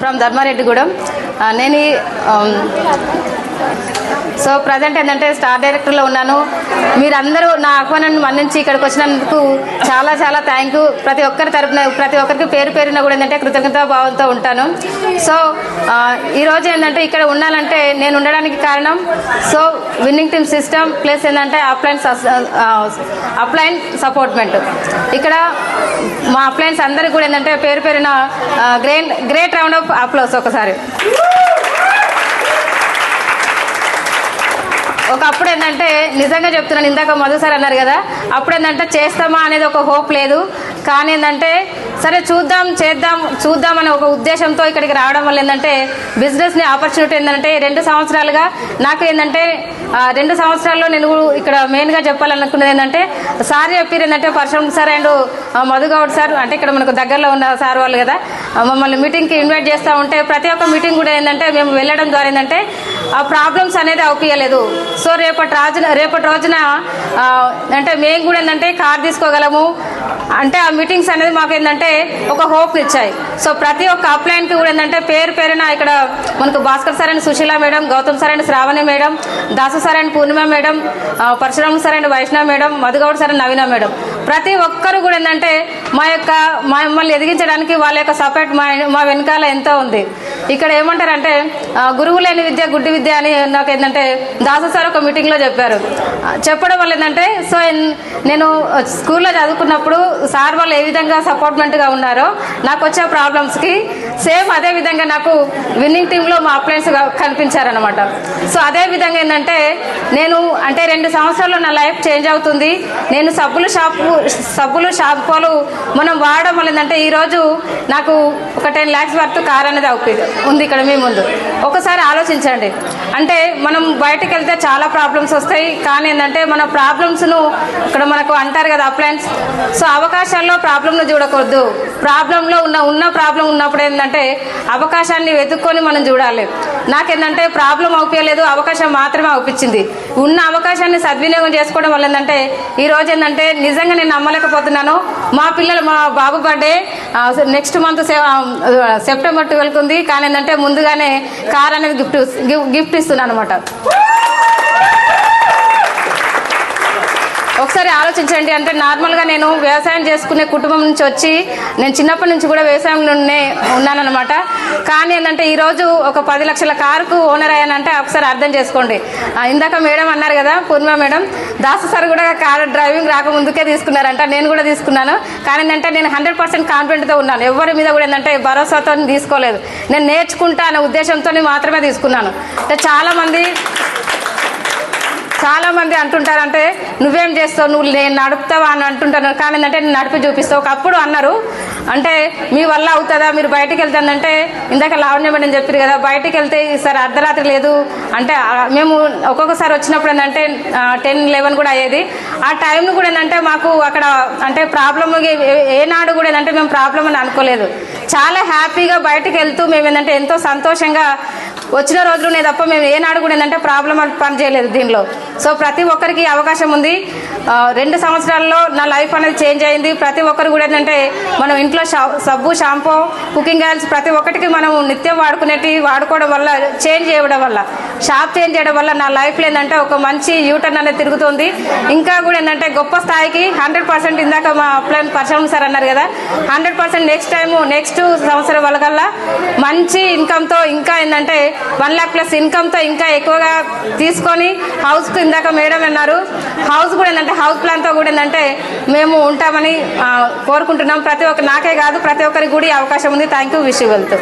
From ధర్మారెడ్డిగూడెం. నేను so present ఏంటంటే star డైరెక్టర్లో ఉన్నాను. మీరందరూ నా ఆహ్వానాన్ని మన్నించి ఇక్కడికి వచ్చినందుకు చాలా చాలా థ్యాంక్ యూ ప్రతి ఒక్కరి తరపున ప్రతి ఒక్కరికి పేరు పేరున కూడా ఏంటంటే కృతజ్ఞతా భావంతో ఉంటాను. సో ఈరోజు ఏంటంటే ఇక్కడ ఉండాలంటే నేను ఉండడానికి కారణం so winning team system plus ఏంటంటే అప్లైన్స్ అప్లైన్ సపోర్ట్మెంట్ ఇక్కడ మా అప్లైన్స్ అందరికీ కూడా ఏంటంటే పేరు పేరున great great round of applause ఒకసారి. ఒకప్పుడు ఏంటంటే నిజంగా చెప్తున్నాను ఇందాక మధు సార్ అన్నారు కదా అప్పుడు ఏంటంటే చేస్తామా అనేది ఒక హోప్ లేదు. కానీ ఏంటంటే సరే చూద్దాం చేద్దాం చూద్దాం అనే ఒక ఉద్దేశంతో ఇక్కడికి రావడం వల్ల ఏంటంటే బిజినెస్ని ఆపర్చునిటీ ఏంటంటే రెండు సంవత్సరాలుగా నాకు ఏంటంటే రెండు సంవత్సరాల్లో నేను ఇక్కడ మెయిన్గా చెప్పాలనుకున్నది ఏంటంటే సార్ చెప్పారు ఏంటంటే Parashuram sir and Madhu Goud sir అంటే ఇక్కడ మనకు దగ్గరలో ఉన్న సార్ వాళ్ళు కదా మమ్మల్ని మీటింగ్కి ఇన్వైట్ చేస్తూ ఉంటే ప్రతి ఒక్క మీటింగ్ కూడా ఏంటంటే మేము వెళ్ళడం ద్వారా ఏంటంటే ప్రాబ్లమ్స్ అనేది అవుపియలేదు సో రేపటి రోజున రేపటి రోజున అంటే మేము కూడా ఏంటంటే కార్ తీసుకోగలము. అంటే ఆ మీటింగ్స్ అనేది మాకు ఏంటంటే ఒక హోప్ ఇచ్చాయి. సో ప్రతి ఒక్క అప్లైన్కి కూడా ఏంటంటే పేరు పేరున ఇక్కడ మనకు Bhaskar sir and Sushila madam Gautam sir and Shravani madam Dasu sir and Purnima madam Parashurama sir and Vaishnava madam Madhu Goud sir and Naveena madam. ప్రతి ఒక్కరు కూడా ఏంటంటే మా యొక్క మా మమ్మల్ని ఎదిగించడానికి వాళ్ళ యొక్క సపోర్ట్ మా మా వెనకాల ఎంతో ఉంది. ఇక్కడ ఏమంటారంటే గురువు లేని విద్య గుడ్డి విద్య అని నాకు ఏంటంటే దాసు సార్ ఒక మీటింగ్లో చెప్పారు. చెప్పడం వల్ల ఏంటంటే సో నేను స్కూల్లో చదువుకున్నప్పుడు సార్ వాళ్ళు ఏ విధంగా సపోర్ట్మెంట్గా ఉన్నారో నాకు వచ్చే ప్రాబ్లమ్స్కి సేమ్ అదే విధంగా నాకు విన్నింగ్ టీంలో మా అప్లయన్స్ కనిపించారనమాట సో అదే విధంగా ఏంటంటే నేను అంటే రెండు సంవత్సరాల్లో నా లైఫ్ చేంజ్ అవుతుంది. నేను సబ్బులు షాపు సబ్బులు షాంపూలు మనం వాడడం వల్ల ఏంటంటే ఈరోజు నాకు ఒక టెన్ ల్యాక్స్ వర్త్ కార్ అనేది అవుతుంది ఉంది ఇక్కడ మీ ముందు. ఒకసారి ఆలోచించండి. అంటే మనం బయటకు వెళ్తే చాలా ప్రాబ్లమ్స్ వస్తాయి. కానీ ఏంటంటే మన ప్రాబ్లమ్స్ను ఇక్కడ మనకు అంటారు కదా అప్లయన్స్. సో అవకాశాల్లో ప్రాబ్లంను చూడకూడదు. ప్రాబ్లంలో ఉన్న ఉన్న ప్రాబ్లం ఉన్నప్పుడు ఏంటంటే అవకాశాన్ని వెతుక్కొని మనం చూడాలి. నాకేంటంటే ప్రాబ్లం అవుపించలేదు అవకాశం మాత్రమే అవుపించింది ఉన్న అవకాశాన్ని సద్వినియోగం చేసుకోవడం వల్ల ఏంటంటే ఈ రోజు ఏంటంటే నిజంగా నేను నమ్మలేకపోతున్నాను. మా పిల్లలు మా బాబు birthday next month September twelfth ఉంది. కానీ ఏంటంటే ముందుగానే కార్ అనేది గిఫ్ట్ గిఫ్ట్ ఇస్తున్నాను అనమాట ఒకసారి ఆలోచించండి. అంటే నార్మల్గా నేను వ్యవసాయం చేసుకునే కుటుంబం నుంచి వచ్చి నేను చిన్నప్పటి నుంచి కూడా వ్యవసాయంలోనే ఉన్నానన్నమాట. కానీ ఏంటంటే ఈరోజు ఒక పది లక్షల కారుకు ఓనర్ అయ్యానంటే ఒకసారి అర్థం చేసుకోండి. ఇందాక మేడం అన్నారు కదా పూర్ణిమ మేడం దాసు సార్ కూడా కారు డ్రైవింగ్ రాకముందుకే తీసుకున్నారంట. నేను కూడా తీసుకున్నాను. కానీ ఏంటంటే నేను హండ్రెడ్ పర్సెంట్ కాన్ఫిడెంట్తో ఉన్నాను. ఎవరి మీద కూడా ఏంటంటే భరోసాతో తీసుకోలేదు. నేను నేర్చుకుంటా అనే ఉద్దేశంతో మాత్రమే తీసుకున్నాను. అంటే చాలామంది చాలా మంది అంటుంటారంటే నువ్వేం చేస్తావు? నువ్వు నేను నడుపుతావా? అని అంటుంటాను కానీ ఏంటంటే నేను నడిపి చూపిస్తావు ఒకప్పుడు అన్నారు. అంటే మీ వల్ల అవుతుందా? మీరు బయటికి వెళ్తానంటే ఇందాక లావణ్య మేడం చెప్పారు కదా బయటకు వెళ్తే ఈసారి అర్ధరాత్రి లేదు. అంటే మేము ఒక్కొక్కసారి వచ్చినప్పుడు ఏంటంటే టెన్ లెవెన్ కూడా అయ్యేది. ఆ టైంను కూడా ఏంటంటే మాకు అక్కడ అంటే ప్రాబ్లమ్ ఏనాడు కూడా ఏంటంటే మేము ప్రాబ్లం అని అనుకోలేదు. చాలా హ్యాపీగా బయటకు వెళ్తూ మేము ఏంటంటే ఎంతో సంతోషంగా వచ్చిన రోజులు తప్ప మేము ఏనాడు కూడా ఏంటంటే ప్రాబ్లం పని చేయలేదు దీనిలో. సో ప్రతి ఒక్కరికి అవకాశం ఉంది. రెండు సంవత్సరాల్లో నా లైఫ్ అనేది చేంజ్ అయింది. ప్రతి ఒక్కరు కూడా ఏంటంటే మనం ఇంట్లో షా- సబ్బు షాంపూ కుకింగ్ ఆయిల్స్ ప్రతి ఒక్కటికి మనం నిత్యం వాడుకునేటి వాడుకోవడం వల్ల చేంజ్ చేయడం వల్ల షాప్ చేంజ్ చేయడం వల్ల నా లైఫ్లో ఏంటంటే ఒక మంచి యూటర్న్ అనేది తిరుగుతుంది. ఇంకా కూడా ఏంటంటే గొప్ప స్థాయికి హండ్రెడ్ పర్సెంట్ ఇందాక మా అప్లైన్ పరశురామ్ సార్ అన్నారు కదా hundred percent next time next సంవత్సరం వల్ల మంచి ఇన్కమ్తో ఇంకా ఏంటంటే వన్ ల్యాక్ ప్లస్ ఇన్కమ్తో ఇంకా ఎక్కువగా తీసుకొని హౌస్కు ఇందాక మేడం అన్నారు. హౌస్ కూడా ఏంటంటే హౌస్ ప్లాన్తో కూడా ఏంటంటే మేము ఉంటామని కోరుకుంటున్నాం. ప్రతి ఒక్క నాకే కాదు ప్రతి ఒక్కరికి కూడా అవకాశం ఉంది. థ్యాంక్ యూ విష్ వెళ్తూ